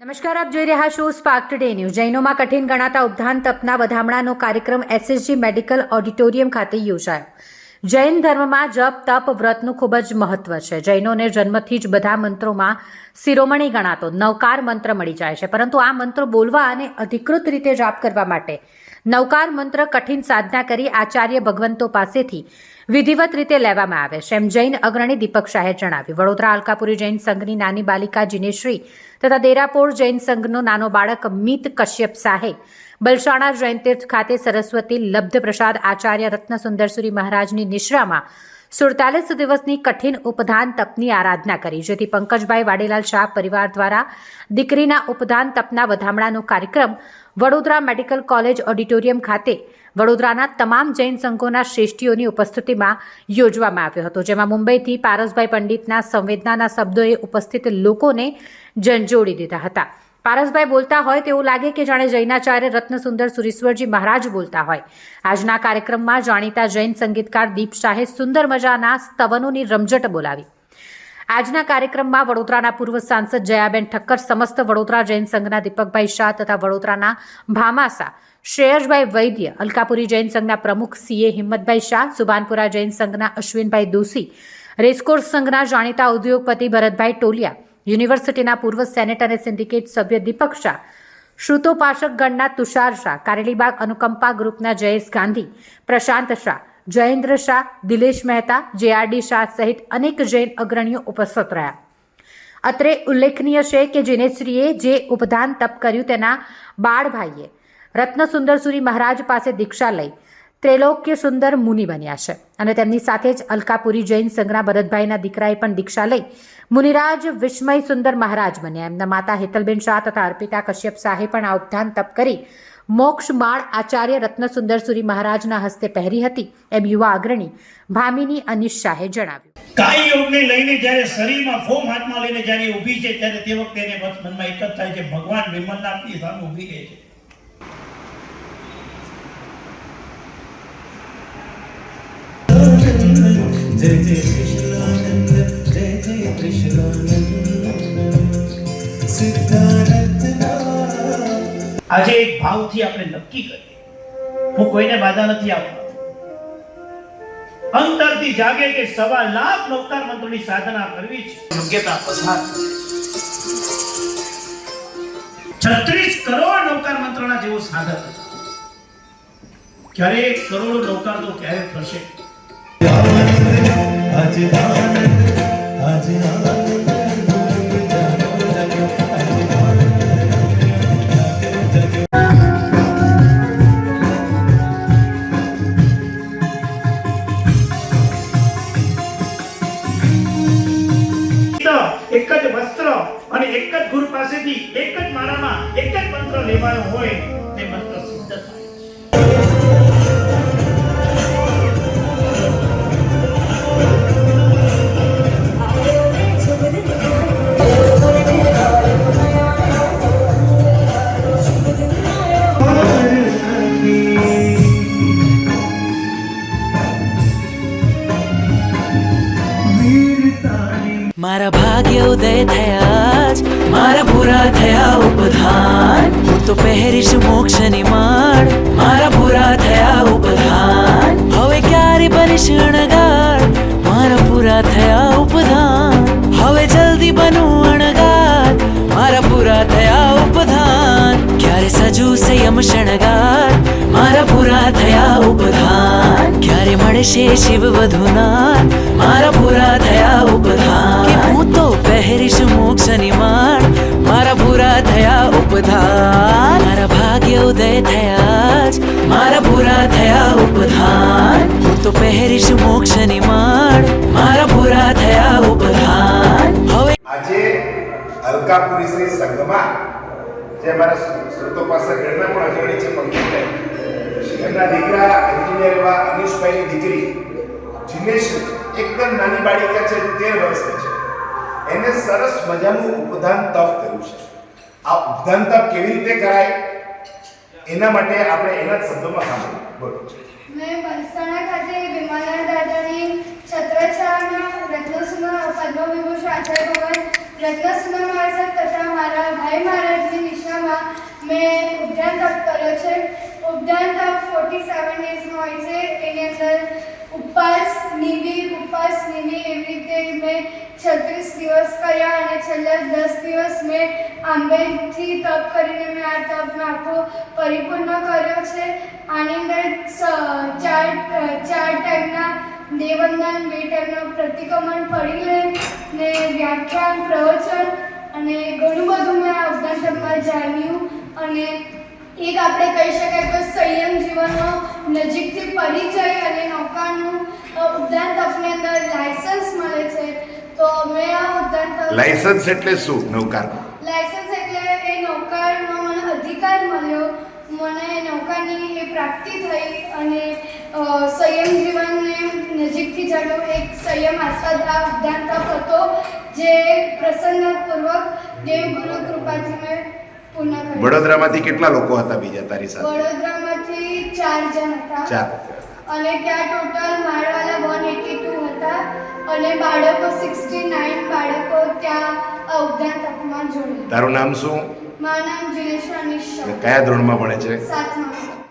નમસ્કાર, આપ જોઈ રહ્યા છો સ્પાર્ક ટુડે ન્યૂઝ જૈનોમાં કઠિન ગણાતા ઉપધાન તપના વધામણાનો કાર્યક્રમ એસએસજી મેડિકલ ઓડિટોરિયમ ખાતે યોજાયો. જૈન ધર્મમાં જપ, તપ, વ્રતનું ખૂબ જ મહત્વ છે. જૈનોને જન્મથી જ બધા મંત્રોમાં શિરોમણી ગણાતો નવકાર મંત્ર મળી જાય છે. પરંતુ આ મંત્રો બોલવા અને અધિકૃત રીતે જાપ કરવા માટે નવકાર મંત્ર કઠિન સાધના કરી આચાર્ય ભગવંતો પાસેથી વિધિવત રીતે લેવામાં આવે છે. એમ જૈન અગ્રણી દીપક શાહે જણાવ્યું. વડોદરા અલકાપુરી જૈન સંઘની નાની બાલિકા જીનેશ્રી તથા દેરાપોળ જૈન સંઘનો નાનો બાળક મિત કશ્યપ શાહે બલસાણા જૈન તીર્થ ખાતે સરસ્વતી લબ્ધ પ્રસાદ આચાર્ય રત્નસુંદરસુરી મહારાજની નિશ્રામાં સુડતાલીસ દિવસની કઠિન ઉપધાન તપની આરાધના કરી, જેથી પંકજભાઈ વાડીલાલ શાહ પરિવાર દ્વારા દીકરીના ઉપધાન તપના વધામણાનો કાર્યક્રમ વડોદરા મેડિકલ કોલેજ ઓડિટોરિયમ ખાતે વડોદરાના તમામ જૈન સંઘોના શ્રેષ્ઠીઓની ઉપસ્થિતિમાં યોજવામાં આવ્યો હતો, જેમાં મુંબઈથી પારસભાઈ પંડિતના સંવેદનાના શબ્દોએ ઉપસ્થિત લોકોને જંજોડી દીધા હતા. પારસભાઈ બોલતા હોય તેવું લાગે કે જાણે જૈનાચાર્ય રત્નસુંદર સુરેશ્વરજી મહારાજ બોલતા હોય. આજના કાર્યક્રમમાં જાણીતા જૈન સંગીતકાર દીપ શાહે સુંદર મજાના સ્તવનોની રમઝટ બોલાવી. આજના કાર્યક્રમમાં વડોદરાના પૂર્વ સાંસદ જયાબેન ઠક્કર, સમસ્ત વડોદરા જૈન સંઘના દીપકભાઈ શાહ તથા વડોદરાના ભામાસા, શ્રેયસભાઈ વૈદ્ય, અલકાપુરી જૈન સંઘના પ્રમુખ સીએ હિંમતભાઈ શાહ, સુભાનપુરા જૈન સંઘના અશ્વિનભાઈ દોશી, રેસકોર્સ સંઘના જાણીતા ઉદ્યોગપતિ ભરતભાઈ ટોલિયા યુનિવર્સિટીના પૂર્વ સેનેટ અને સિન્ડિકેટ સભ્ય દીપક શાહ શ્રુતોપાસક ગણના તુષાર શાહ, કારેલીબાગ અનુકંપા ગ્રુપના જયેશ ગાંધી, પ્રશાંત શાહ, જયેન્દ્ર શાહ, દિલેશ મહેતા, જેઆરડી શાહ સહિત અનેક જૈન અગ્રણીઓ ઉપસ્થિત રહ્યા. અત્રે ઉલ્લેખનીય છે કે જીનેશ્રીએ જે ઉપદાન તપ કર્યું તેના બાળભાઈએ રત્નસુંદરસુરી મહારાજ પાસે દીક્ષા લઈ ત્રૈલોક્ય સુંદર મુનિ બન્યા છે અને તેમની સાથે જ અલકાપુરી જૈન સંઘના ભરતભાઈના દીકરાએ પણ દીક્ષા લઈ મુનિરાજ વિસ્મય સુંદર મહારાજ બન્યા. એમના માતા હેતલબેન શાહ તથા અર્પિતા કશ્યપ શાહે પણ આ ઉપધાન તપ કરી મોક્ષ માળ આચાર્ય રત્નસુંદરસુરી મહારાજના હસ્તે પહેરી હતી એમ યુવા અગ્રણી ભામિની અનિશ શાહે જણાવ્યું. કાય યોગને લઈને જ્યારે શરીરમાં ફોમ હાથમાં લઈને જ્યારે ઊભી છે, ત્યારે તે વખતે એને મનમાં એક જ થાય છે, ભગવાન વિમલનાથની સામે ઊભી રહે છે. આજે એક ભાવથી આપણે નક્કી કરીએ. હું કોઈને બાધા નથી આપતો અંતરથી જાગે કે સવા લાખ નવતાર મંત્રોની સાધના કરવી છે. યોગ્યતા પસાર છત્રીસ કરોડ નવકાર મંત્રના જેવો સાધક ક્યારે કરોડ નવકાર તો ક્યારે થશે? એક જ વસ્ત્ર અને એક જ ગુરુ પાસેથી એક જ માળામાં એક જ મંત્ર લેવાયો હોય તે મંત્ર મારા ભાગ્ય ઉદય થયા જ મારા પૂરા થયા ઉપધાન હું તો પહેરીશ મોક્ષની માળ મારા પૂરા થયા ઉપધાન હવે ક્યારે બનીશ અણગાર મારા પૂરા થયા ઉપધાન હવે જલ્દી બનું અણગાર મારા પૂરા થયા ઉપધાન ક્યારે સજુ સંયમ શણગાર મારા પૂરા થયા ઉપધાન ક્યારે મળશે શિવ વધુના મારા પૂરા થયા ઉપધાન. કે હું તો પહેરીશ મોક્ષની માળ. મારા પૂરા થયા ઉપધાન. મારા ભાગ્ય ઉદય થયા જ. મારા પૂરા થયા ઉપધાન. હું તો પહેરીશ મોક્ષની માળ. મારા પૂરા થયા ઉપધાન. હવે આજે અલકાપુરી શ્રી સંઘમાં, જે મારા શ્રોતો પાસે ઘરના પણ અગ્રણી છે, પંકજભાઈ. એમના દીકરા એન્જિનિયર એવા અનિશભાઈની દીકરી, જિનેશ એકદમ નાની બાળિકા છે, તેર વર્ષની છે. એને સરસ મજાનું ઉપધાન તપ કર્યું છે. આ ઉપધાન તપ કેવી રીતે કરાય? એના માટે આપણે એના જ શબ્દોમાં સાંભળ્યું બોલો. મેં બલસાણા ખાતે વિમાના દાદાની છત્રછાયાના રત્નસુના પદ્મવિભૂષણ આચાર્ય ભગવાન રત્નસુના મહારાજ તથા મારા ભાઈ મહારાજની નિશામાં મેં ઉદ્યાન તપ કર્યો છે. ઉદ્યાન તપ ફોર્ટી સેવન ડેઝનો હોય છે. એની અંદર ઉપવાસ નિધિ ઉપવાસ નિધિ એવી રીતે મેં છત્રીસ દિવસ કર્યા અને છેલ્લા દસ દિવસ મેં આંબેથી તપ કરીને મેં આ તપને આખો પરિપૂર્ણ કર્યો છે. આની અંદર ચાર ચાર ટાઈપના દેવંદન, બે ટાઈપના પ્રતિક્રમણ પરિલે ને વ્યાખ્યાન, પ્રવચન અને ઘણું બધું મેં આ ઉદ્યાન તપમાં જાણ્યું. અને એક આપણે કહી શકાય તો સંયમ જીવનનો નજીકથી પરિચય અને નૌકાનું ઉદ્યાન તપની અંદર લાયસન્સ મળે છે. તો મેં આ ઉદ્યાન લાયસન્સ એટલે શું? નૌકાર. લાયસન્સ એટલે એ નૌકાનો મને અધિકાર મળ્યો. મને નૌકાની એ પ્રાપ્તિ થઈ અને સંયમ જીવનને નજીકથી જાણ્યું એક સંયમ આસ્વાદ આ ઉદ્યાન તપ હતો જે પ્રસન્નપૂર્વક દેવગુરુ કૃપાથી મેં વડોદરામાંથી કેટલા લોકો હતા બીજા તારી સાથે? વડોદરામાંથી ચાર જણ હતા. ચાર. અને ત્યાં ટોટલ મારવાલા વન એટી ટુ હતા અને બાળકો સિક્સટી નાઇન બાળકો ત્યાં આ ઉદ્યાન તપમાં જોડે તારું નામ શું? મારું નામ જીનેશ અનિશ અને કયા ધોરણમાં ભણે છે? સાતમા